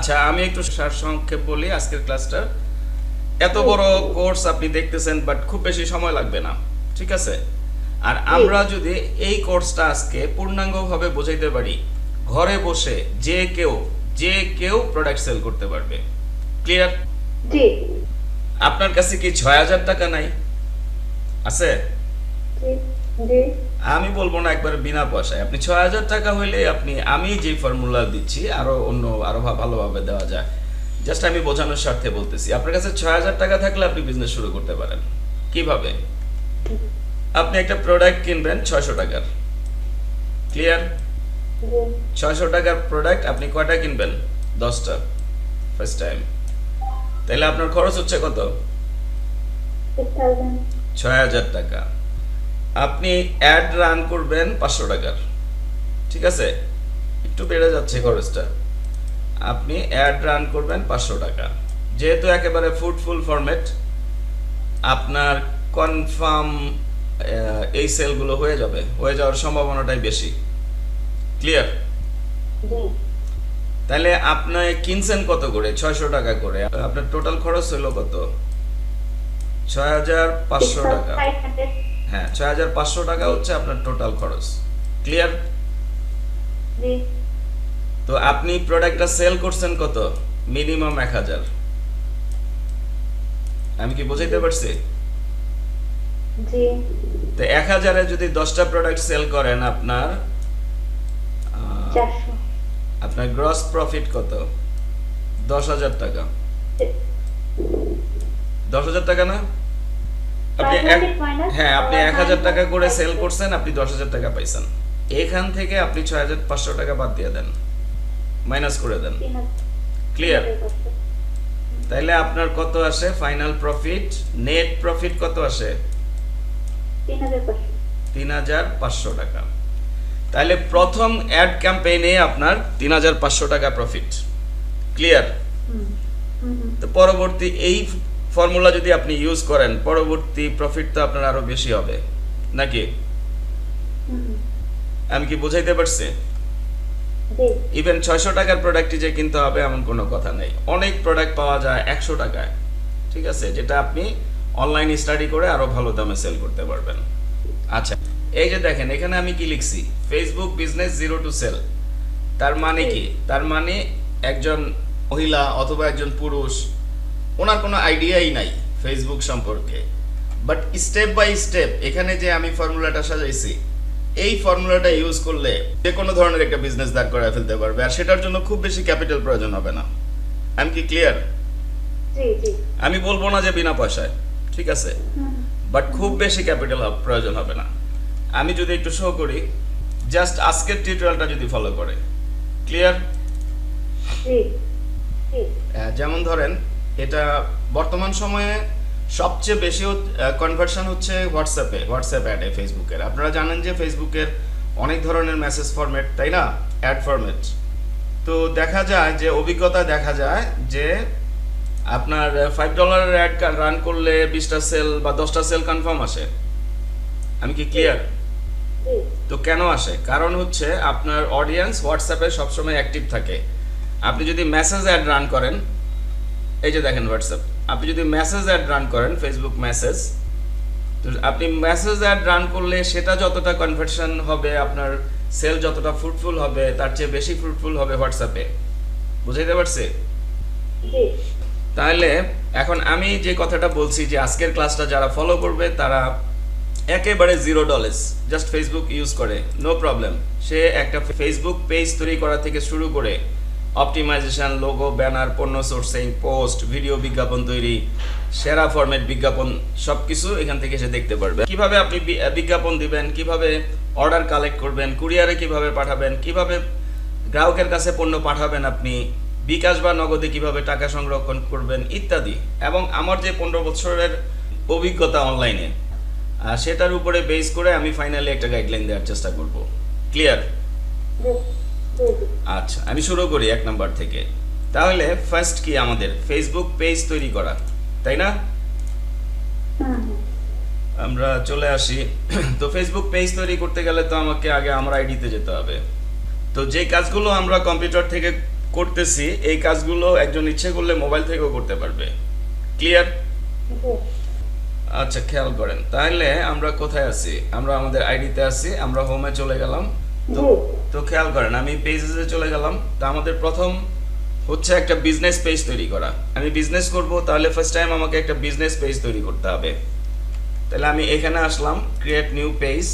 আচ্ছা আমি একটু সারসংক্ষেপ বলি আজকের ক্লাসটা। এত বড় কোর্স আপনি দেখতেছেন বাট খুব বেশি সময় লাগবে না ঠিক আছে? আর আমরা যদি এই কোর্সটা আজকে পূর্ণাঙ্গভাবে বোঝাইতে পারি ঘরে বসে যে কেউ যে কেউ প্রোডাক্ট সেল করতে পারবে। ক্লিয়ার জি। আপনার কাছে কি ছয় হাজার টাকা নাই? আছে? জি জি। আমি বলব না একবার বিনা পয়সায়। আপনি ছয় হাজার টাকা হইলে আপনি আমি যে ফর্মুলা দিচ্ছি আরও অন্য আরও ভালোভাবে দেওয়া যায়। জাস্ট আমি বোঝানোর স্বার্থে বলতেছি। আপনার কাছে ছয় হাজার টাকা থাকলে আপনি বিজনেস শুরু করতে পারেন। কীভাবে? আপনি একটা প্রোডাক্ট কিনবেন ছয়শো টাকার। ক্লিয়ার ছয়শো টাকার প্রোডাক্ট আপনি কয়টা কিনবেন? দশটা। ফার্স্ট টাইম তাহলে আপনার খরচ হচ্ছে কত? ছয় হাজার টাকা। আপনি অ্যাড রান করবেন পাঁচশো টাকার। ঠিক আছে? একটু বেড়ে যাচ্ছে খরচটা। আপনি অ্যাড রান করবেন পাঁচশো টাকা। যেহেতু একেবারে ফুডফুল ফরম্যাট আপনার কনফার্ম এই সেলগুলো হয়ে যাবে। হয়ে যাওয়ার সম্ভাবনাটাই বেশি। ক্লিয়ার তাহলে আপনি কিনছেন কত করে? ছয়শো টাকা করে। আপনার টোটাল খরচ হলো কত? ছয় হাজার পাঁচশো টাকা। হ্যাঁ ছয় হাজার পাঁচশো টাকা হচ্ছে আপনার টোটাল খরচ। ক্লিয়ার তো আপনি প্রোডাক্টটা সেল করছেন কত? মিনিমাম এক হাজার। আমি কি বোঝাইতে পারছি? তো এক হাজারে যদি দশটা প্রোডাক্ট সেল করেন আপনার আপনার গ্রস প্রফিট কত? দশ হাজার টাকা। দশ হাজার টাকা না? আপনি এক 500 minus হ্যাঁ আপনি এক হাজার টাকা করে সেল করছেন আপনি দশ হাজার টাকা পাইছেন। এখান থেকে আপনি ছয় হাজার পাঁচশো টাকা বাদ দিয়ে দেন। মাইনাস করে দেন। ক্লিয়ার। তাইলে আপনার কত আসে? ফাইনাল প্রফিট নেট প্রফিট কত আসে? তিন হাজার পাঁচশো। টাকা। তাহলে প্রথম অ্যাড ক্যাম্পেইনে আপনার তিন হাজার পাঁচশো টাকা প্রফিট ক্লিয়ার। তো পরবর্তী এই ফর্মুলা যদি আপনি ইউজ করেন পরবর্তী প্রফিট তো আপনার আরও বেশি হবে। নাকি। আমি কি বুঝাইতে পারছি? ইভেন ছয়শো টাকার প্রোডাক্টই যে কিনতে হবে এমন কোনো কথা নেই। অনেক প্রোডাক্ট পাওয়া যায় একশো টাকায়। ঠিক আছে? যেটা আপনি অনলাইন স্টাডি করে আরও ভালো দামে সেল করতে পারবেন। আচ্ছা এই যে দেখেন এখানে আমি কি লিখছি? Facebook business zero to sell তার মানে কি? তার মানে একজন মহিলা অথবা একজন পুরুষ ওনার কোনো আইডিয়াই নাই ফেসবুক সম্পর্কে। বাট স্টেপ বাই স্টেপ এখানে যে আমি ফর্মুলাটা সাজাইছি এই ফর্মুলাটা ইউজ করলে যে কোনো ধরনের একটা বিজনেস দাঁড় করায় ফেলতে পারবে। আর সেটার জন্য খুব বেশি ক্যাপিটাল প্রয়োজন হবে না। আমি কি ক্লিয়ার জি জি। আমি বলব না যে বিনা পয়সায় ঠিক আছে? বাট খুব বেশি ক্যাপিটাল প্রয়োজন হবে না। আমি যদি একটু শো করি জাস্ট আজকের টিউটোরিয়ালটা যদি ফলো করে। ক্লিয়ার জি জি। যেমন ধরেন এটা বর্তমান সময়ে সবচেয়ে বেশি কনভার্সন হচ্ছে হোয়াটসঅ্যাপে হোয়াটসঅ্যাপ অ্যাডে ফেসবুকের আপনারা জানেন যে ফেসবুকের অনেক ধরনের মেসেজ ফরম্যাট তাই না? অ্যাড ফরম্যাট তো দেখা যায় যে, অভিজ্ঞতা দেখা যায় যে আপনার ফাইভ ডলারের অ্যাড রান করলে বিশটা সেল বা দশটা সেল কনফার্ম আসে। আমি কি ক্লিয়ার তো কেন আসে? কারণ হচ্ছে আপনার অডিয়েন্স হোয়াটসঅ্যাপে সবসময় অ্যাক্টিভ থাকে। আপনি যদি মেসেজ অ্যাড রান করেন এই যে দেখেন হোয়াটসঅ্যাপ আপনি যদি মেসেজ অ্যাড রান করেন ফেসবুক মেসেজ তো আপনি মেসেজ অ্যাড রান করলে সেটা যতটা কনভার্সন হবে আপনার সেল যতটা ফ্রুটফুল হবে তার চেয়ে বেশি ফ্রুটফুল হবে হোয়াটসঅ্যাপে বুঝাইতে পারছি? তাহলে এখন আমি যে কথাটা বলছি যে আজকের ক্লাসটা যারা ফলো করবে তারা একেবারে zero dollars just Facebook use করে নো প্রবলেম সে একটা ফেসবুক পেজ তৈরি করা থেকে শুরু করে অপটিমাইজেশন লোগো ব্যানার পণ্য সোর্সিং পোস্ট ভিডিও বিজ্ঞাপন তৈরি, সেরা ফরম্যাট বিজ্ঞাপন সব কিছু এখান থেকে এসে দেখতে পারবে। কীভাবে আপনি বিজ্ঞাপন দিবেন, কীভাবে অর্ডার কালেক্ট করবেন কুরিয়ারে কীভাবে পাঠাবেন, কীভাবে গ্রাহকের কাছে পণ্য পাঠাবেন আপনি, বিকাশ বা নগদে কীভাবে টাকা সংরক্ষণ করবেন ইত্যাদি। এবং আমার যে পনেরো বছরের অভিজ্ঞতা অনলাইনে সেটার উপরে বেস করে আমি ফাইনালি একটা গাইডলাইন দেওয়ার চেষ্টা করব। ক্লিয়ার আচ্ছা আমি শুরু করি এক নাম্বার থেকে। তাহলে ফার্স্ট কি আমাদের? ফেসবুক পেজ তৈরি করা, তাই না? আমরা চলে আসি। তো ফেসবুক পেজ তৈরি করতে গেলে তো আমাকে আগে আমার আইডিতে যেতে হবে। তো যে কাজগুলো আমরা কম্পিউটার থেকে করতেছি, এই কাজগুলো একজন ইচ্ছে করলে মোবাইল থেকেও করতে পারবে। ক্লিয়ার আচ্ছা খেয়াল করেন। তাহলে আমরা কোথায় আছি? আমরা আমাদের আইডিতে আছি, আমরা হোমে চলে গেলাম। তো তো খেয়াল করেন আমি পেজে চলে গেলাম। তো আমাদের প্রথম হচ্ছে একটা বিজনেস পেজ তৈরি করা। আমি বিজনেস করব তাহলে ফার্স্ট টাইম আমাকে একটা বিজনেস পেজ তৈরি করতে হবে। তাহলে আমি এখানে আসলাম ক্রিয়েট নিউ পেজ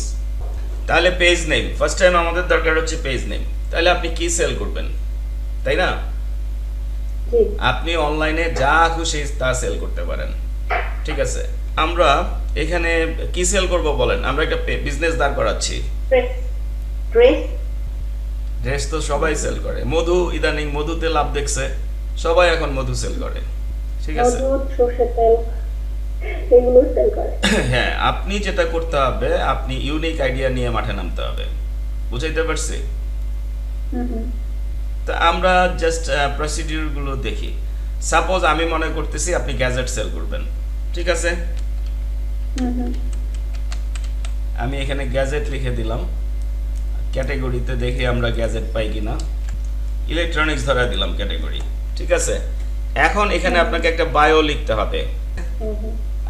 তাহলে পেজ নেম ফার্স্ট টাইম আমাদের দরকার হচ্ছে পেজ নেম তাহলে আপনি কি সেল করবেন? তাই না? আপনি অনলাইনে যা খুশি তা সেল করতে পারেন। ঠিক আছে? আমরা এখানে কি সেল করব বলেন? আমরা একটা বিজনেস দাঁড় করাচ্ছি। ড্রেস ড্রেস তো সবাই সেল করে। মধু ইদানিং মধুতে লাভ দেখছে। সবাই এখন মধু সেল করে। ঠিক আছে? হ্যাঁ আপনি যেটা করতে হবে আপনি ইউনিক আইডিয়া নিয়ে মাঠে নামতে হবে। বুঝাইতে পারছি? তা আমরা জাস্ট প্রসিডিউরগুলো দেখি। সাপোজ আমি মনে করতেছি আপনি গ্যাজেট সেল করবেন। ঠিক আছে? আমি এখানে গ্যাজেট লিখে দিলাম। ক্যাটাগরিতে দেখি আমরা গ্যাজেট পাই কিনা? ইলেকট্রনিক্স ধরা দিলাম ক্যাটাগরি, ঠিক আছে? এখন এখানে আপনাকে একটা বায়ো লিখতে হবে।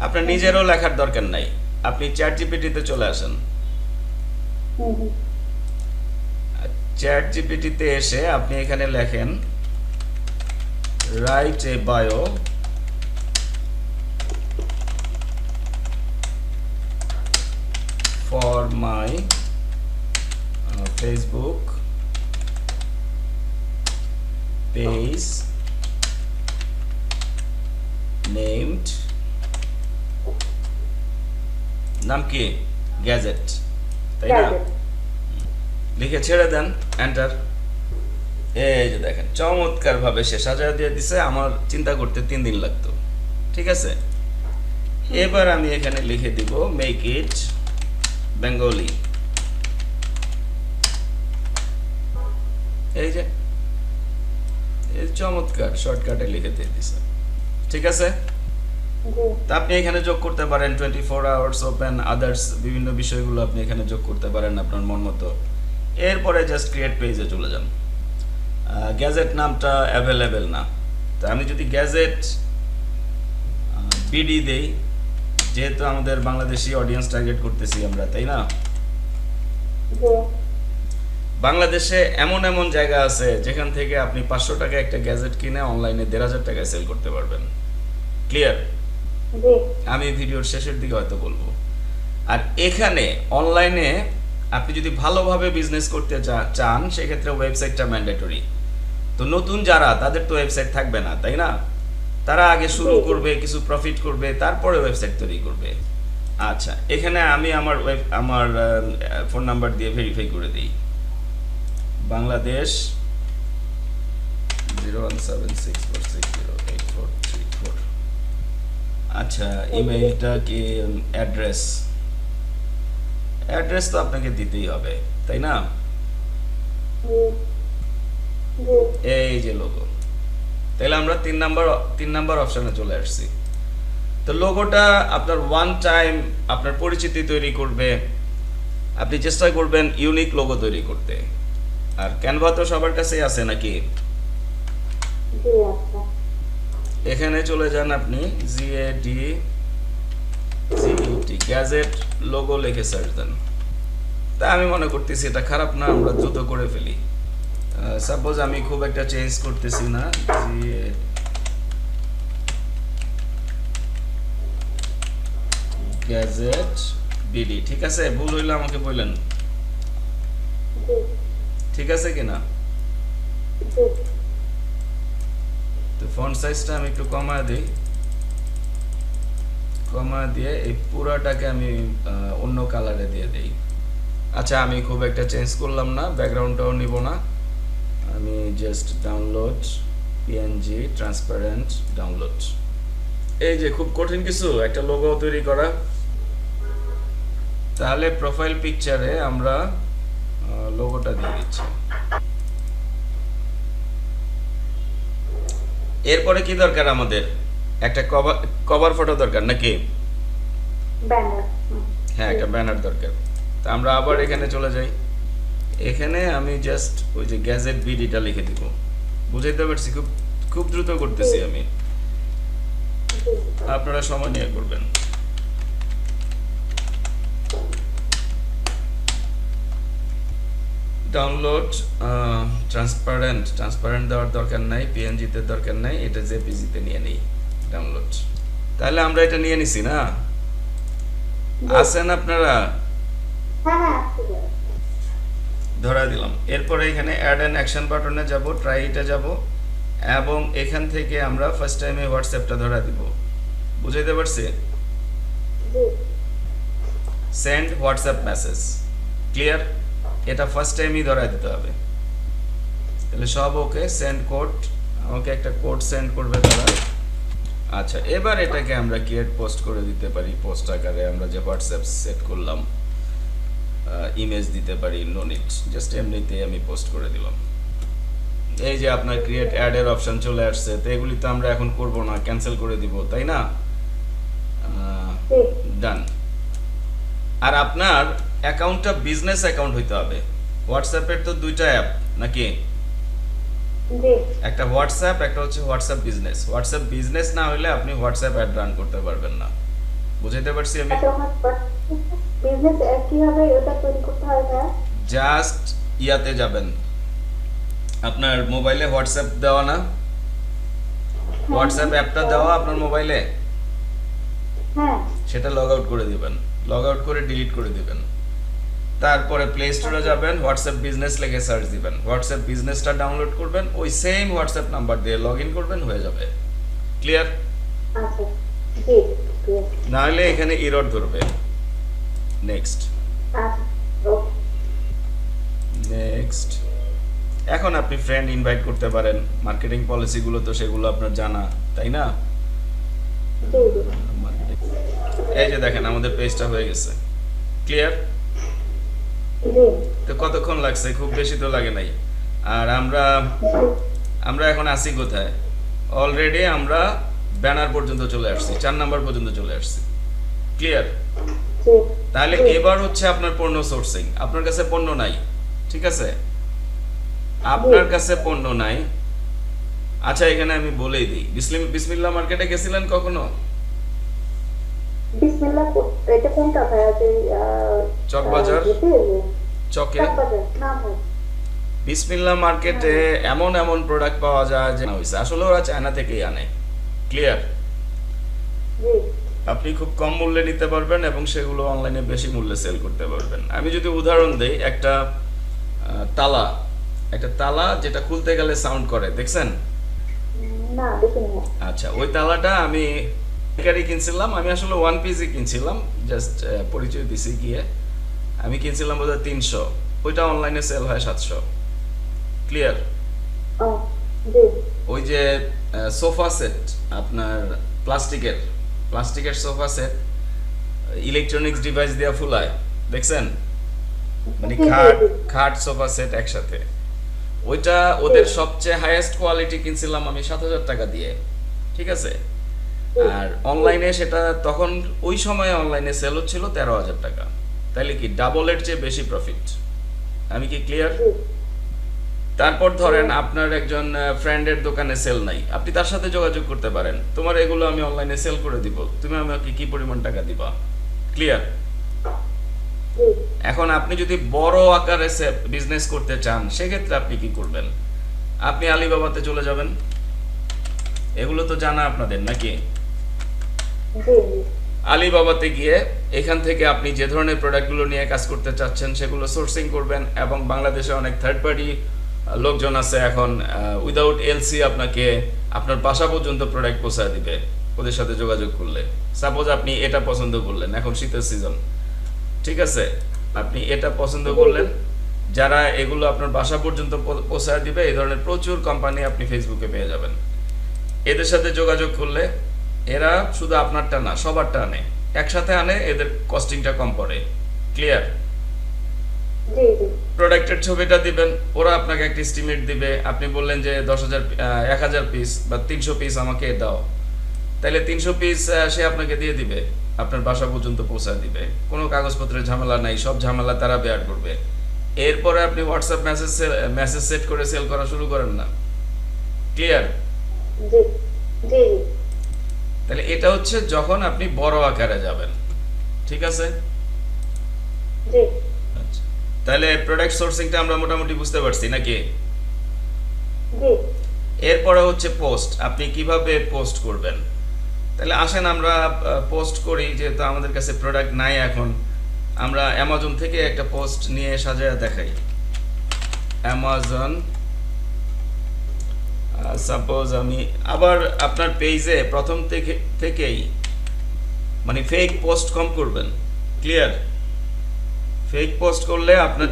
আপনার নিজেরও লেখার দরকার নাই। আপনি চ্যাট জিপিটিতে চলে আসেন। চ্যাট জিপিটিতে এসে আপনি এখানে লেখেন write a bio for my Facebook page named নাম কি গ্যাজেট তাই না Gadget. লিখে ছেড়ে দেন এন্টার এই যে দেখেন চমৎকার ভাবে সে সাজা দিয়ে দিছে আমার চিন্তা করতে তিন দিন লাগতো। ঠিক আছে? এবার আমি এখানে লিখে দিব মেক ইট বেঙ্গলি এই যে এই চমৎকার শর্টকাটে লিখে দিয়ে দিছে। ঠিক আছে? তা আপনি এখানে যোগ করতে পারেন twenty four hours open others বিভিন্ন বিষয়গুলো আপনি এখানে যোগ করতে পারেন আপনার মন মতো। এরপরে জাস্ট ক্রিয়েট পেজে চলে যান। গ্যাজেট নামটা অ্যাভেলেবেল না। তা আমি যদি গ্যাজেট বিডি দেই যেহেতু আমাদের বাংলাদেশি অডিয়েন্স টার্গেট করতেছি আমরা তাই না? বাংলাদেশে এমন এমন জায়গা আছে যেখান থেকে আপনি পাঁচশো টাকা একটা গ্যাজেট কিনে অনলাইনে দেড় হাজার টাকায় সেল করতে পারবেন। ক্লিয়ার আমি ভিডিওর শেষের দিকে হয়তো বলব। আর এখানে অনলাইনে আপনি যদি ভালোভাবে বিজনেস করতে চান সেক্ষেত্রে ওয়েবসাইটটা ম্যান্ডেটরি তো নতুন যারা তাদের তো ওয়েবসাইট থাকবে না তাই না? তারা আগে শুরু। করবে কিছু প্রফিট করবে তারপরে ওয়েবসাইট তৈরি করবে। আচ্ছা এখানে আমি আমার ওয়েব আমার ফোন নাম্বার দিয়ে ভেরিফাই করে দিই। বাংলাদেশ ফোর আচ্ছা ইমেইলটা কি অ্যাড্রেস অ্যাড্রেস তো আপনাকে দিতেই হবে, তাই না? এই যে লোগো তাহলে আমরা তিন নাম্বার তিন নাম্বার অপশনে চলে আসছি। তো লোগোটা আপনার ওয়ান টাইম আপনার পরিচিতি তৈরি করবে। আপনি চেষ্টা করবেন ইউনিক লোগো তৈরি করতে। আর ক্যানভা তো সবার কাছেই আছে নাকি? আচ্ছা। এখানে চলে যান আপনি G A D G E T gadget logo লিখে সার্চ দেন। তা আমি মনে করতেছি এটা খারাপ না আমরা দ্রুত করে ফেলি। সাপোজ আমি খুব একটা চেঞ্জ করতেছি না গ্যাজেট বিডি ঠিক আছে? ভুল হইলে আমাকে বললেন। ঠিক আছে কিনা? তো ফন্ট সাইজটা আমি একটু কমা দিই। কমা দিয়ে এই পুরাটাকে আমি অন্য কালারে দিয়ে দিই। আচ্ছা আমি খুব একটা চেঞ্জ করলাম না ব্যাকগ্রাউন্ডটাও নিব না। আমি just download PNG transparent download এই যে খুব কঠিন কিছু একটা লোগো তৈরি করা। তাহলে প্রোফাইল পিকচারে আমরা লোগোটা দিয়ে দিচ্ছি। এরপরে কি দরকার আমাদের? একটা কভার কভার ফটো দরকার নাকি? হ্যাঁ একটা ব্যানার দরকার। তা আমরা আবার এখানে চলে যাই। এখানে আমি জাস্ট ওই যে গ্যাজেট বিডিটা লিখে দিব। বুঝাইতে পারছি? খুব খুব দ্রুত করতেছি আমি। আপনারা সময় নিয়ে করবেন। ডাউনলোড ট্রান্সপারেন্ট ট্রান্সপারেন্ট দেওয়ার দরকার নাই পিএনজিতে দরকার নাই এটা জেপিজিতে নিয়ে নেই ডাউনলোড তাহলে আমরা এটা নিয়ে নিছি না? আছেন আপনারা? হ্যাঁ হ্যাঁ ধরা দিলাম। এরপরে এখানে অ্যাড অ্যান্ড অ্যাকশন বাটনে যাব ট্রাই এটা যাব এবং এখান থেকে আমরা ফার্স্ট টাইমে হোয়াটসঅ্যাপটা ধরা দিব। বুঝাইতে পারছি? সেন্ড হোয়াটসঅ্যাপ মেসেজ ক্লিয়ার এটা ফার্স্ট টাইমই ধরায় দিতে হবে। তাহলে সব ওকে সেন্ড কোড আমাকে একটা কোড সেন্ড করবে তারা। আচ্ছা এবার এটাকে আমরা ক্রিয়েট পোস্ট করে দিতে পারি পোস্ট আকারে আমরা যে হোয়াটসঅ্যাপ সেট করলাম ইমেজ দিতে পারি নো নিট জাস্ট এমনিতেই আমি পোস্ট করে দিলাম। এই যে আপনার ক্রিয়েট অ্যাডের অপশন চলে আসছে তো এগুলি তো আমরা এখন করব না ক্যান্সেল করে দিব তাই না? ডান আর আপনার অ্যাকাউন্টটা বিজনেস অ্যাকাউন্ট হইতে হবে। হোয়াটসঅ্যাপের তো দুইটা অ্যাপ নাকি? একটা হোয়াটসঅ্যাপ একটা হচ্ছে হোয়াটসঅ্যাপ বিজনেস। হোয়াটসঅ্যাপ বিজনেস না হলে আপনি হোয়াটসঅ্যাপ অ্যাড রান করতে পারবেন না। বুঝাইতে পারছি আমি? আচ্ছা আমার বিজনেস কীভাবে ওটা তৈরি করতে হয় জাস্ট ইয়াতে যাবেন। আপনার মোবাইলে হোয়াটসঅ্যাপ দেওয়া না? হোয়াটসঅ্যাপ অ্যাপটা দেওয়া আপনার মোবাইলে? হ্যাঁ। সেটা লগ আউট করে দিবেন। লগ আউট করে ডিলিট করে দিবেন। তারপরে প্লে স্টোরে যাবেন হোয়াটসঅ্যাপ বিজনেস লিখে সার্চ দিবেন। হোয়াটসঅ্যাপ বিজনেসটা ডাউনলোড করবেন ওই সেম হোয়াটসঅ্যাপ নাম্বার দিয়ে লগ ইন করবেন হয়ে যাবে। ক্লিয়ার আচ্ছা। জি clear। না হলে এখানে ইরর ধরবে। নেক্সট আচ্ছা নেক্সট এখন আপনি ফ্রেন্ড ইনভাইট করতে পারেন। মার্কেটিং পলিসিগুলো তো সেগুলো আপনার জানা তাই না? এই যে দেখেন আমাদের পেজটা হয়ে গেছে। ক্লিয়ার তো কতক্ষণ লাগছে? খুব বেশি তো লাগে নাই। আর আমরা আমরা এখন আসি কোথায়? অলরেডি আমরা ব্যানার পর্যন্ত চলে আসছি চার নাম্বার পর্যন্ত চলে আসছি। ক্লিয়ার তাহলে এবার হচ্ছে আপনার পণ্য সোর্সিং আপনার কাছে পণ্য নাই ঠিক আছে? আপনার কাছে পণ্য নাই। আচ্ছা এখানে আমি বলেই দিই। বিসমিল্লা মার্কেটে গেছিলেন কখনো? বিসমিল্লাহ কো- এটা কোনটা ভাই? আছে চকবাজার? চকে বিসমিল্লাহ মার্কেটে এমন এমন প্রোডাক্ট পাওয়া যায় যে হয়েছে আসলে ওরা চায়না থেকেই আনে। ক্লিয়ার আপনি খুব কম মূল্যে নিতে পারবেন এবং সেগুলো অনলাইনে বেশি মূল্যে সেল করতে পারবেন। আমি যদি উদাহরণ দেই একটা তালা। একটা তালা যেটা খুলতে গেলে সাউন্ড করে। দেখছেন? আচ্ছা ওই তালাটা আমি পাইকারি কিনছিলাম আমি আসলে ওয়ান পিসই কিনছিলাম জাস্ট পরিচয় দিছি গিয়ে। আমি কিনছিলাম বোধহয় তিনশো ওইটা অনলাইনে সেল হয় সাতশো। ক্লিয়ার ওই যে সোফা সেট আপনার প্লাস্টিকের প্লাস্টিকের সোফা সেট ইলেকট্রনিক্স ডিভাইস দিয়ে ফুলায় দেখছেন? মানে খাট খাট সোফা সেট একসাথে। ওইটা ওদের সবচেয়ে হাইয়েস্ট কোয়ালিটি কিনছিলাম আমি সাত হাজার টাকা দিয়ে। ঠিক আছে? আর অনলাইনে সেটা তখন ওই সময়ে অনলাইনে সেল হচ্ছিল তেরো হাজার টাকা। তাইলে কি ডাবলের চেয়ে বেশি প্রফিট আমি কি ক্লিয়ার তারপর ধরেন আপনার একজন ফ্রেন্ডের দোকানে সেল নাই। আপনি তার সাথে যোগাযোগ করতে পারেন। তোমার এগুলো আমি অনলাইনে সেল করে দিব। তুমি আমাকে কি পরিমাণ টাকা দিবা? ক্লিয়ার এখন আপনি যদি বড় আকারে বিজনেস করতে চান, সেক্ষেত্রে আপনি কি করবেন? আপনি আলিবাবাতে চলে যাবেন। এগুলো তো জানা আপনাদের নাকি? জি আলিবাবাতে গিয়ে এখান থেকে আপনি যে ধরনের প্রোডাক্টগুলো নিয়ে কাজ করতে চাচ্ছেন সেগুলো সোর্সিং করবেন এবং বাংলাদেশে অনেক থার্ড পার্টি লোকজন আছে এখন উইদাউট এলসি আপনাকে আপনার বাসা পর্যন্ত প্রোডাক্ট পৌঁছায় দিবে ওদের সাথে যোগাযোগ করলে। সাপোজ আপনি এটা পছন্দ করলেন এখন শীতের সিজন ঠিক আছে? আপনি এটা পছন্দ করলেন যারা এগুলো আপনার বাসা পর্যন্ত পৌঁছায় দিবে এই ধরনের প্রচুর কোম্পানি আপনি ফেসবুকে পেয়ে যাবেন। এদের সাথে যোগাযোগ করলে এরা শুধু আপনারটা না সবারটা আনে। একসাথে আনে এদের কস্টিংটা কম পড়ে। ক্লিয়ার প্রোডাক্টের ছবিটা দিবেন ওরা আপনাকে একটা এস্টিমেট দিবে। আপনি বললেন যে দশ হাজার এক হাজার পিস বা তিনশো পিস আমাকে দাও। তাহলে তিনশো পিস সে আপনাকে দিয়ে দিবে। আপনার বাসা পর্যন্ত পৌঁছা দিবে। কোনো কাগজপত্রের ঝামেলা নাই সব ঝামেলা তারা বেয়ার করবে। এরপরে আপনি হোয়াটসঅ্যাপ মেসেজ মেসেজ সেট করে সেল করা শুরু করেন না। ক্লিয়ার জি জি। তাহলে এটা হচ্ছে যখন আপনি বড় আকারে যাবেন। ঠিক আছে? আচ্ছা। তাহলে প্রোডাক্ট সোর্সিংটা আমরা মোটামুটি বুঝতে পারছি নাকি? এরপরে হচ্ছে পোস্ট আপনি কীভাবে পোস্ট করবেন? তাহলে আসেন আমরা পোস্ট করি যেহেতু আমাদের কাছে প্রোডাক্ট নাই এখন। আমরা অ্যামাজন থেকে একটা পোস্ট নিয়ে সাজায় দেখাই। অ্যামাজন সাপোজ আমি আবার আপনার পেজে প্রথম থেকে, থেকেই মানে ফেক পোস্ট কম করবেন ক্লিয়ার ফেক পোস্ট করলে আপনার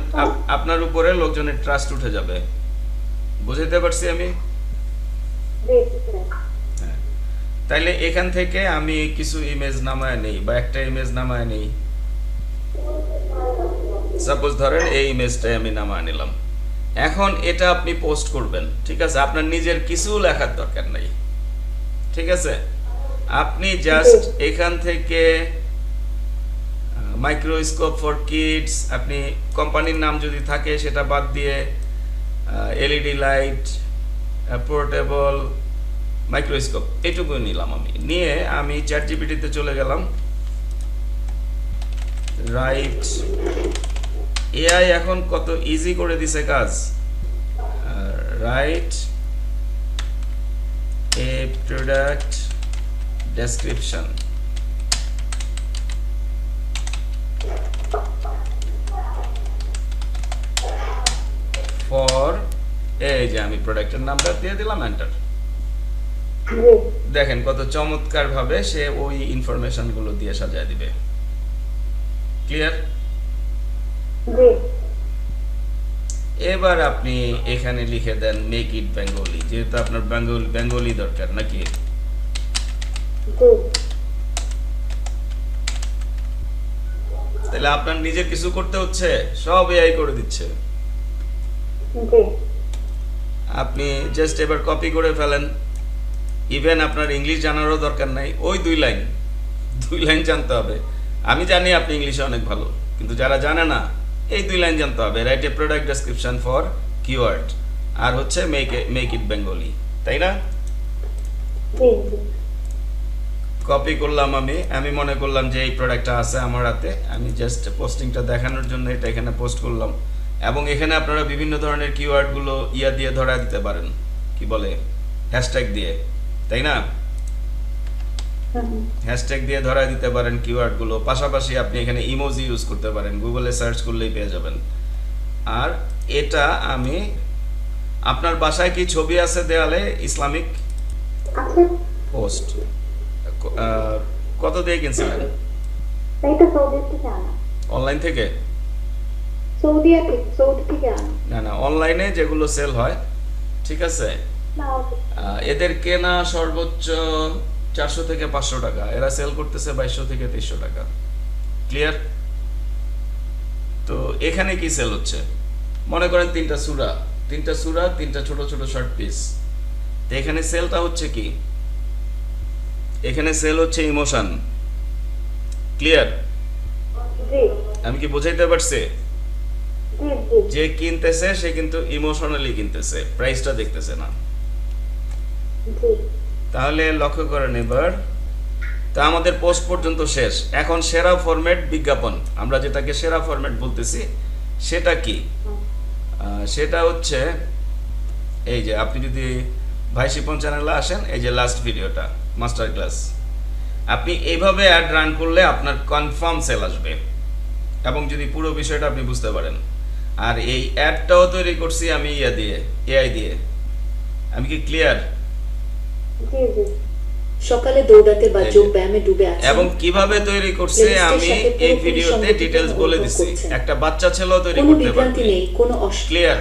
আপনার উপরে লোকজনের ট্রাস্ট উঠে যাবে। বুঝতে পারছি আমি? হ্যাঁ। তাইলে এখান থেকে আমি কিছু ইমেজ নামায় নেই, বা একটা ইমেজ নামায় নেই। সাপোজ ধরেন এই ইমেজটাই আমি নামায় নিলাম। এখন এটা আপনি পোস্ট করবেন, ঠিক আছে? আপনার নিজের কিছু লেখার দরকার নাই, ঠিক আছে? আপনি জাস্ট এখান থেকে মাইক্রোস্কোপ ফর কিডস আপনি কোম্পানির নাম যদি থাকে সেটা বাদ দিয়ে এলইডি লাইট পোর্টেবল মাইক্রোস্কোপ এটুকু নিলাম আমি। নিয়ে আমি চ্যাট জিপিটিতে চলে গেলাম। রাইট এআই এখন কত ইজি করে দিছে কাজ? Write a product description for এই যে আমি প্রোডাক্টের নামটা দিয়ে দিলাম এন্টার দেখেন কত চমৎকার ভাবে সে ওই ইনফরমেশনগুলো দিয়ে সাজায় দিবে। ক্লিয়ার এবার আপনি এখানে লিখে দেন মেক ইট বেঙ্গলি যেহেতু আপনার বেঙ্গলি বেঙ্গলি দরকার নাকি? তাহলে আপনার নিজের কিছু করতে হচ্ছে সব এআই করে দিচ্ছে। আপনি জাস্ট এবার কপি করে ফেলেন। ইভেন আপনার ইংলিশ জানারও দরকার নাই ওই দুই লাইন দুই লাইন জানতে হবে। আমি জানি আপনি ইংলিশে অনেক ভালো কিন্তু যারা জানে না এই দুই লাইন জানতে হবে write a product description for keyword আর হচ্ছে মেক মেক ইট বেঙ্গলি তাই না? কপি করলাম আমি আমি মনে করলাম যে এই প্রোডাক্টটা আছে আমার হাতে আমি জাস্ট পোস্টিংটা দেখানোর জন্য এটা এখানে পোস্ট করলাম। এবং এখানে আপনারা বিভিন্ন ধরনের কিওয়ার্ডগুলো ইয়া দিয়ে ধরা দিতে পারেন কি বলে? হ্যাশট্যাগ দিয়ে তাই না। হ্যাশট্যাগ দিয়ে ধরা দিতে পারেন কিওয়ার্ডগুলো পাশাপাশি আপনি এখানে ইমোজি ইউজ করতে পারেন। গুগলে সার্চ করলেই পেয়ে যাবেন। আর এটা আমি আপনার বাসায় কি ছবি আছে দেয়ালে? ইসলামিক পোস্ট কত দিয়ে কিনছিলেন? অনলাইন থেকে না না অনলাইনে যেগুলো সেল হয় ঠিক আছে? এদের কেনা সর্বোচ্চ চারশো থেকে পাঁচশো টাকা। এরা সেল করতেছে বাইশশো থেকে তেইশশো টাকা। ক্লিয়ার তো এখানে কি সেল হচ্ছে? মনে করেন তিনটা সুরা। তিনটা সুরা তিনটা ছোট ছোট শর্ট পিস তো এখানে সেলটা হচ্ছে কি? এখানে সেল হচ্ছে ইমোশন ক্লিয়ার আমি কি বোঝাইতে পারছি? যে কিনতেছে সে কিন্তু ইমোশনালি কিনতেছে। প্রাইসটা দেখতেছে না। তাহলে লক্ষ্য করেন এবার তা আমাদের পোস্ট পর্যন্ত শেষ। এখন সেরা ফরম্যাট বিজ্ঞাপন। আমরা যেটাকে সেরা ফরম্যাট বলতেছি, সেটা কি? সেটা হচ্ছে, এই যে আপনি যদি ভাই শিপন চ্যানেলে আসেন, এই যে লাস্ট ভিডিওটা মাস্টার ক্লাস আপনি এইভাবে অ্যাড রান করলে আপনার কনফার্ম সেল আসবে। এবং যদি পুরো বিষয়টা আপনি বুঝতে পারেন। আর এই অ্যাডটাও তৈরি করছি আমি ইয়া দিয়ে এআই দিয়ে। আমি কি ক্লিয়ার সকালে দৌড়াতে বা যোগ ব্যায়ামে ডুবে আছেন এবং কীভাবে তৈরি করছে আমি এই ভিডিওতে ডিটেলস বলে করছেন। একটা বাচ্চা ছেলেও তৈরি কোনো করতে বিভ্রান্তি পারবে। নেই কোনো ক্লিয়ার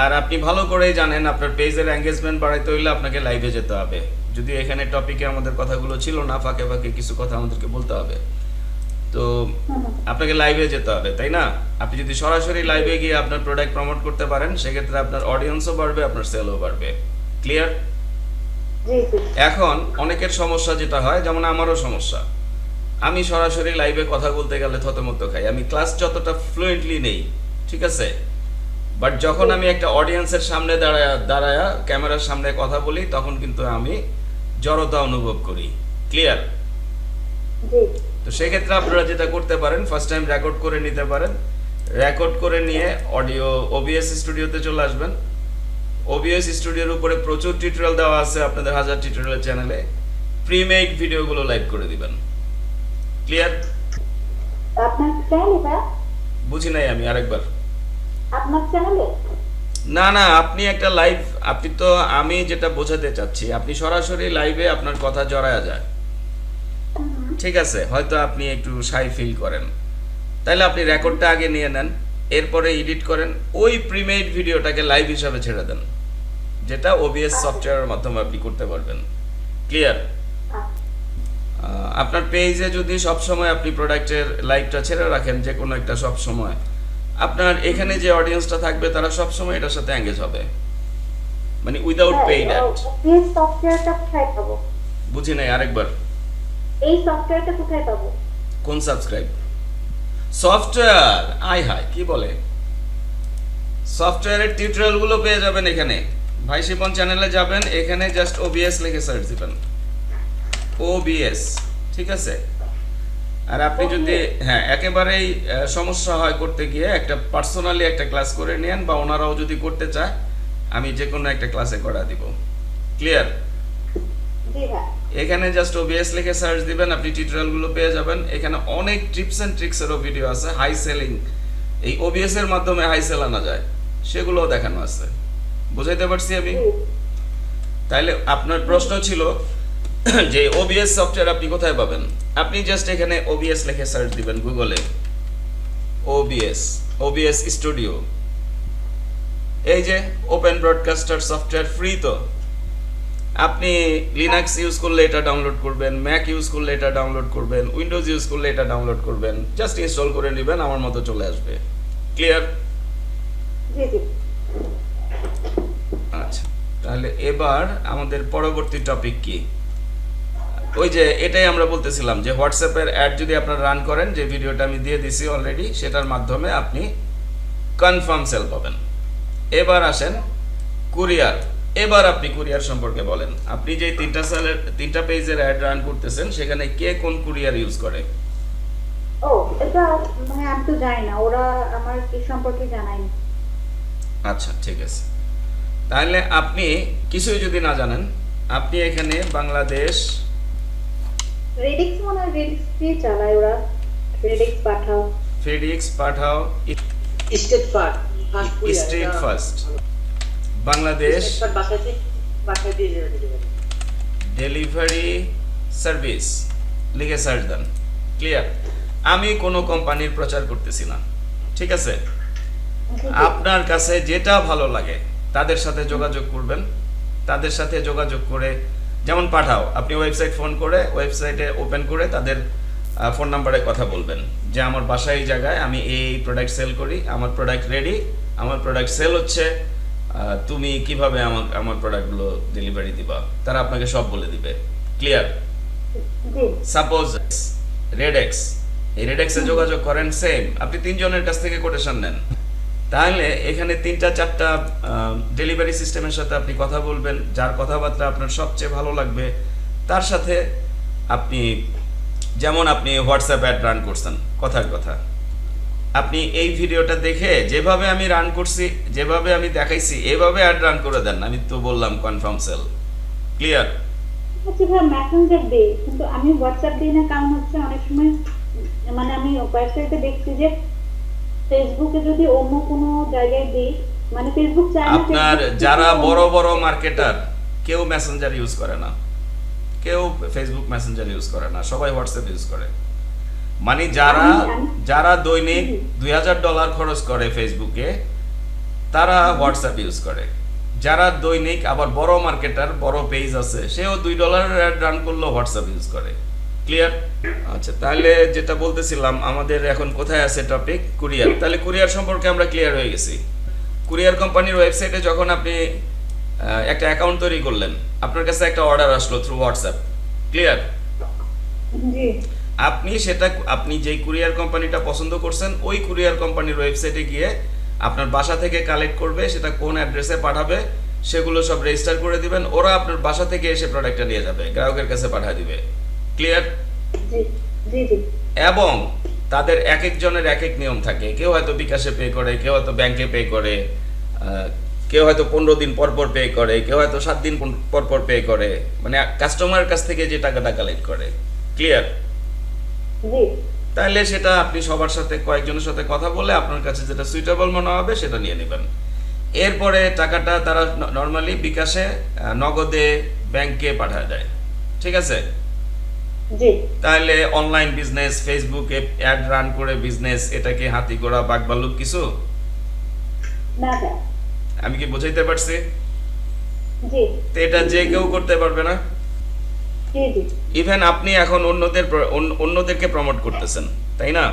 আর আপনি ভালো করেই জানেন আপনার পেজের এঙ্গেজমেন্ট বাড়াইতে হইলে আপনাকে লাইভে যেতে হবে। যদি এখানে টপিকে আমাদের কথাগুলো ছিল না ফাঁকে ফাঁকে কিছু কথা আমাদেরকে বলতে হবে। তো। আপনাকে লাইভে যেতে হবে তাই না? আপনি যদি সরাসরি লাইভে গিয়ে আপনার প্রোডাক্ট প্রমোট করতে পারেন সেক্ষেত্রে আপনার অডিয়েন্সও বাড়বে আপনার সেলও বাড়বে। ক্লিয়ার এখন অনেকের সমস্যা যেটা হয় যেমন আমারও সমস্যা। আমি সরাসরি লাইভে কথা বলতে গেলে থতমত খাই। আমি ক্লাস যতটা ফ্লুয়েন্টলি নেই ঠিক আছে? বাট যখন আমি একটা অডিয়েন্সের সামনে দাঁড়ায় দাঁড়ায় ক্যামেরার সামনে কথা বলি তখন কিন্তু আমি জড়তা অনুভব করি। ক্লিয়ার তো সেক্ষেত্রে আপনারা যেটা করতে পারেন ফার্স্ট টাইম রেকর্ড করে নিতে পারেন। রেকর্ড করে নিয়ে অডিও ওবিএস স্টুডিওতে চলে আসবেন। ওবিএস স্টুডিওর উপরে প্রচুর টিউটোরিয়াল দেওয়া আছে আপনাদের হাজার টিউটোরিয়াল চ্যানেলে প্রিমেড ভিডিওগুলো লাইভ করে দিবেন। ক্লিয়ার আপনার চ্যানেলে ভাই বুঝি নাই আমি আরেকবার। আপনার চ্যানেলে না না আপনি একটা লাইভ আপনি তো আমি যেটা বোঝাতে চাচ্ছি আপনি সরাসরি লাইভে আপনার কথা জড়ায়া যায়। ঠিক আছে হয়তো আপনি একটু সাই ফিল করেন। তাহলে আপনি রেকর্ডটা আগে নিয়ে নেন এরপরে এডিট করেন ওই প্রিমেড ভিডিওটাকে লাইভ হিসাবে ছেড়ে দেন। যেটা ওবিএস সফটওয়্যারের মাধ্যমে আপনি করতে পারবেন। ক্লিয়ার আপনার পেজে যদি সব সময় আপনি প্রোডাক্টের লাইভটা ছেড়ে রাখেন যে কোনো একটা সব সময় আপনার এখানে যে অডিয়েন্সটা থাকবে তারা সব সময় এটার সাথে এঙ্গেজ হবে। মানে উইদাউট পেইড অ্যাড এই সফটওয়্যারটা কোথায় পাবো? বুঝি নাই আরেকবার। এই সফটওয়্যারটা কোথায় পাবো? কোন সাবস্ক্রাইব সফটওয়্যার আই হাই কি বলে? সফটওয়্যারের টিউটোরিয়ালগুলো পেয়ে যাবেন এখানে। ভাই শিপন চ্যানেলে যাবেন এখানে জাস্ট ওবিএস লিখে সার্চ দিবেন। ওবিএস ঠিক আছে? আর আপনি যদি হ্যাঁ একেবারেই সমস্যা হয় করতে গিয়ে একটা পার্সোনালি একটা ক্লাস করে নেন বা ওনারাও যদি করতে চায় আমি যে কোনো একটা ক্লাসে করা দিব। ক্লিয়ার এখানে জাস্ট ওবিএস লিখে সার্চ দিবেন আপনি টিউটোরিয়ালগুলো পেয়ে যাবেন। এখানে অনেক টিপস এন্ড ট্রিক্সেরও ভিডিও আছে হাই সেলিং এই ওবিএস এর মাধ্যমে হাই সেল আনা যায় সেগুলোও দেখানো আছে। বুঝাইতে পারছি আমি? তাইলে আপনার প্রশ্ন ছিল যে ওবিএস সফটওয়্যার আপনি কোথায় পাবেন? আপনি জাস্ট এখানে ওবিএস লিখে সার্চ দিবেন গুগলে ওবিএস ওবিএস স্টুডিও এই যে ওপেন ব্রডকাস্টার সফটওয়্যার ফ্রি তো। আপনি লিনাক্স ইউজ করলে এটা ডাউনলোড করবেন ম্যাক ইউজ করলে এটা ডাউনলোড করবেন উইন্ডোজ ইউজ করলে এটা ডাউনলোড করবেন। জাস্ট ইনস্টল করে নেবেন, আমার মতো চলে আসবে। ক্লিয়ার জি জি। তাহলে এবার আমাদের পরবর্তী টপিক কি? ওই যে এটাই আমরা বলতেছিলাম যে হোয়াটসঅ্যাপের অ্যাড যদি আপনারা রান করেন যে ভিডিওটা আমি দিয়ে দিছি অলরেডি সেটার মাধ্যমে আপনি কনফার্ম সেল পাবেন। এবার আসেন কুরিয়ার এবার আপনি কুরিয়ার সম্পর্কে বলেন। আপনি যে তিনটা সেলের তিনটা পেজের অ্যাড রান করতেছেন সেখানে কে কোন কুরিয়ার ইউজ করে? ও এটা মানে আমি তো জানি না। ওরা আমার কি সম্পর্কে জানায়নি। আচ্ছা ঠিক আছে। তাহলে আপনি কিছুই যদি না জানেন আপনি এখানে বাংলাদেশ রেডিক্স মনে রেডিক্স দিয়ে চালায় ওরা। RedX Pathao. FedEx Pathao. Steadfast steadfast Bangladesh. Delivery service লিখে সার্চ দেন। ক্লিয়ার আমি কোনো কোম্পানির প্রচার করতেছি না। ঠিক আছে? আপনার কাছে যেটা ভালো লাগে তাদের সাথে যোগাযোগ করবেন। তাদের সাথে যোগাযোগ করে যেমন পাঠাও আপনি ওয়েবসাইট ফোন করে ওয়েবসাইটে ওপেন করে তাদের ফোন নাম্বারে কথা বলবেন। যে আমার বাসায় এই জায়গায় আমি এই প্রোডাক্ট সেল করি আমার প্রোডাক্ট রেডি আমার প্রোডাক্ট সেল হচ্ছে তুমি কীভাবে আমার আমার প্রোডাক্টগুলো ডেলিভারি দিবা? তারা আপনাকে সব বলে দিবে। ক্লিয়ার সাপোজ রেডেক্স এই রেডেক্সে যোগাযোগ করেন সেম আপনি তিনজনের কাছ থেকে কোটেশন নেন। তাহলে এখানে তিনটা, চারটা ডেলিভারি সিস্টেমের সাথে আপনি কথা বলবেন, যার কথাবার্তা আপনার সবচেয়ে ভালো লাগবে। তার সাথে আপনি, যেমন আপনি হোয়াটসঅ্যাপ অ্যাড রান করছেন, কথার কথা। আপনি এই ভিডিওটা দেখে যেভাবে আমি রান করছি, যেভাবে আমি দেখাইছি, এভাবে অ্যাড রান করে দেন। আমি তো বললাম কনফার্ম সেল ক্লিয়ার আমি হোয়াটসঅ্যাপ না, কারণ হচ্ছে অনেক সময় মানে আমি ওয়েবসাইটে দেখছি যে ফেসবুকে যদি অন্য কোনো জায়গায় দিই মানে ফেসবুক না আপনার যারা বড় বড় মার্কেটার কেউ মেসেঞ্জার ইউজ করে না। কেউ ফেসবুক মেসেঞ্জার ইউজ করে না সবাই হোয়াটসঅ্যাপ ইউজ করে। মানে যারা যারা দৈনিক। দুই হাজার ডলার খরচ করে ফেসবুকে তারা হোয়াটসঅ্যাপ ইউজ করে। যারা দৈনিক আবার বড় মার্কেটার বড় পেজ আছে সেও দুই ডলারের অ্যাড রান করলেও হোয়াটসঅ্যাপ ইউজ করে। ক্লিয়ার আচ্ছা তাহলে যেটা বলতেছিলাম আমাদের এখন কোথায় আছে টপিক কুরিয়ার তাহলে কুরিয়ার সম্পর্কে আমরা ক্লিয়ার হয়ে গেছি। কুরিয়ার কোম্পানির ওয়েবসাইটে যখন আপনি একটা অ্যাকাউন্ট তৈরি করলেন আপনার কাছে একটা অর্ডার আসলো থ্রু হোয়াটসঅ্যাপ ক্লিয়ার আপনি সেটা আপনি যেই কুরিয়ার কোম্পানিটা পছন্দ করছেন ওই কুরিয়ার কোম্পানির ওয়েবসাইটে গিয়ে আপনার বাসা থেকে কালেক্ট করবে সেটা কোন অ্যাড্রেসে পাঠাবে সেগুলো সব রেজিস্টার করে দিবেন ওরা আপনার বাসা থেকে এসে প্রোডাক্টটা নিয়ে যাবে গ্রাহকের কাছে পাঠিয়ে দিবে। ক্লিয়ার এবং তাদের এক একজনের এক এক নিয়ম থাকে। কেউ হয়তো বিকাশে পে করে কেউ হয়তো ব্যাংকে পে করে কেউ হয়তো পনেরো দিন পর পর পে করে কেউ হয়তো সাত দিন পর পর পে করে। মানে কাস্টমারের কাছ থেকে যে টাকাটা কালেক্ট করে। ক্লিয়ার তাহলে সেটা আপনি সবার সাথে কয়েকজনের সাথে কথা বলে আপনার কাছে যেটা সুইটেবল মনে হবে সেটা নিয়ে নেবেন। এরপরে টাকাটা তারা নর্মালি বিকাশে নগদে ব্যাংকে পাঠায় দেয়। ঠিক আছে? তাহলে অনলাইন বিজনেস ফেসবুকে অ্যাড রান করে বিজনেস এটা কি হাতি করা বাগবালুক কিছু? আমি কি বুঝাইতে পারছি? তো এটা যে কেউ করতে পারবে না? ইভেন আপনি এখন অন্যদের অন্যদেরকে প্রমোট করতেছেন তাই না?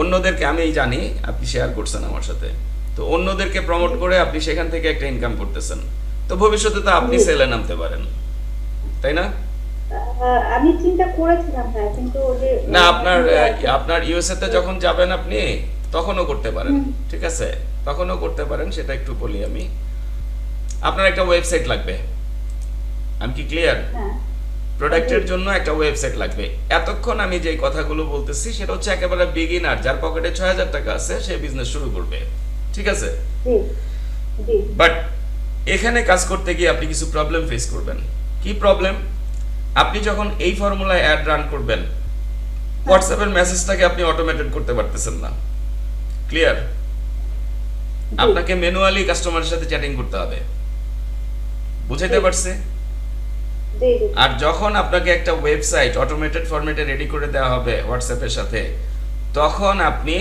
অন্যদেরকে আমি জানি আপনি শেয়ার করছেন আমার সাথে। তো অন্যদেরকে প্রমোট করে আপনি সেখান থেকে একটা ইনকাম করতেছেন। তো ভবিষ্যতে তো আপনি সেলে নামতে পারেন তাই না? আমি চিন্তা করেছিলাম স্যার কিন্তু যে না আপনার আপনার ইউএসএ তে যখন যাবেন আপনি তখনও করতে পারেন ঠিক আছে? তখনও করতে পারেন সেটা একটু বলি আমি। আপনার একটা ওয়েবসাইট লাগবে। আমি কি ক্লিয়ার হ্যাঁ। প্রোডাক্টের জন্য একটা ওয়েবসাইট লাগবে। এতক্ষণ আমি যে কথাগুলো বলতেছি সেটা হচ্ছে একেবারে বিগিনার যার পকেটে ছয় হাজার টাকা আছে সে বিজনেস শুরু করবে ঠিক আছে? বাট এখানে কাজ করতে গিয়ে আপনি কিছু প্রবলেম ফেস করবেন। কি প্রবলেম আপনি যখন এই ফর্মুলায় অ্যাড রান করবেন হোয়াটসঅ্যাপের মেসেজটাকে আপনি অটোমেটেড করতে পারতেছেন না। ক্লিয়ার আপনাকে ম্যানুয়ালি কাস্টমারের সাথে চ্যাটিং করতে হবে। বুঝাইতে পারছে? আর যখন আপনাকে একটা ওয়েবসাইট অটোমেটেড ফরম্যাটে রেডি করে দেওয়া হবে হোয়াটসঅ্যাপের সাথে তখন আপনি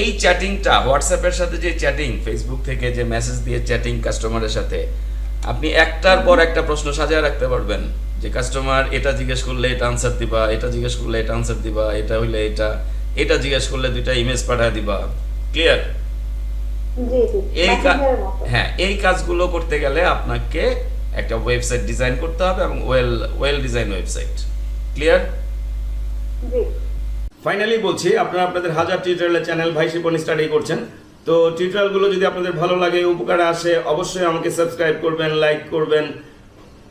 এই চ্যাটিংটা হোয়াটসঅ্যাপের সাথে যে চ্যাটিং ফেসবুক থেকে যে মেসেজ দিয়ে চ্যাটিং কাস্টমারের সাথে আপনি একটার পর একটা প্রশ্ন সাজায় রাখতে পারবেন। যে কাস্টমার এটা জিজ্ঞেস করলে এটা আনসার দিবা এটা জিজ্ঞেস করলে এটা আনসার দিবা এটা হইলে এটা এটা জিজ্ঞেস করলে দুইটা ইমেজ পাঠায় দিবা। ক্লিয়ার এই হ্যাঁ এই কাজগুলো করতে গেলে আপনাকে একটা ওয়েবসাইট ডিজাইন করতে হবে এবং well well design website clear finally বলছি আপনারা আপনাদের হাজার টিউটোরিয়ালের চ্যানেল ভাই শিপন স্টাডি করছেন। তো টিউটোরিয়ালগুলো যদি আপনাদের ভালো লাগে উপকারে আসে অবশ্যই আমাকে সাবস্ক্রাইব করবেন লাইক করবেন।